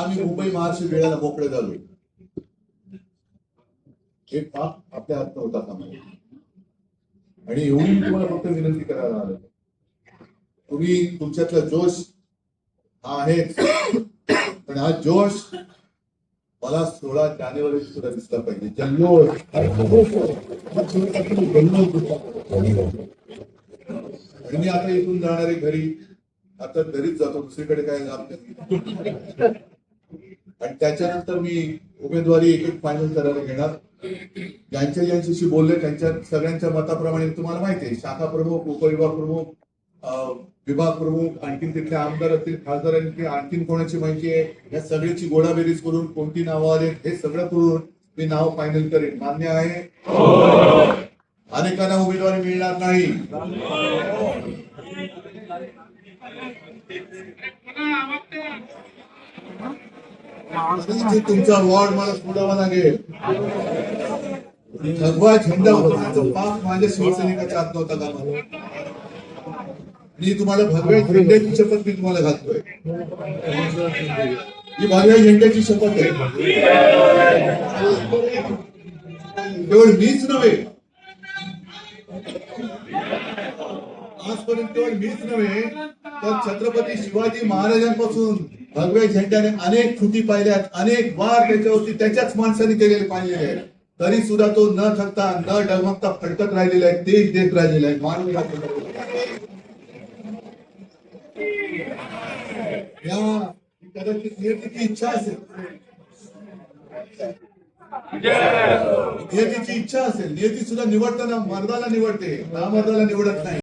आम्ही मुंबई महाराष्ट्र वेळेला मोकळे झालो हे पाप आपल्या हात नव्हता कामा आणि एवढी तुम्हाला फक्त विनंती करायला आलं तुम्ही तुमच्यातला जोश हा आहे पण हा जोश मला सोळा जानेवारी सुद्धा दिसला पाहिजे. जल्लोष आणि मी आता इथून जाणारे घरी. आता घरीच जातो. दुसरीकडे काय जात नाही. आणि त्याच्यानंतर मी उमेदवारी एक एक फायनल करायला घेणार. ज्यांच्या ज्यांच्याशी बोलले त्यांच्या सगळ्यांच्या मताप्रमाणे तुम्हाला माहिती आहे शाखा प्रमुख उपविभाग प्रमुख विभाग प्रमुख आणखीन तिथले आमदार असतील खासदार आणखीन कोणाची माहिती आहे? या सगळ्याची गोडाबेरीज करून कोणती नावं आलेत हे सगळं करून मी नाव फायनल करेन. मान्य आहे? अनेकांना उमेदवारी मिळणार नाही. तुमचा वॉर्ड मला सोडावा लागेल. भगवा झेंडा होता. पाप माझ्या शिवसैनिकाचा हात होता का मला? मी तुम्हाला भगव्या झेंड्याची शपथ मी तुम्हाला घालतोय. ही भगव्या झेंड्याची शपथ आहे. केवळ मीच नव्हे. आजपर्यंत केवळ मीच नव्हे तर छत्रपती शिवाजी महाराजांपासून भगव्या झेंड्याने अनेक कृती पाहिल्यात अनेक वार त्याच्यावरती त्याच्याच माणसाने केलेले पाहिलेले आहेत तरी सुद्धा तो न थकता न डगमगता फटकत राहिलेला आहे तेच देत राहिलेला आहे मानवी या कदाचित नियतीची इच्छा असेल. नियतीची इच्छा असेल. नियती सुद्धा निवडताना मर्दाला निवडते नामर्दाला निवडत नाही.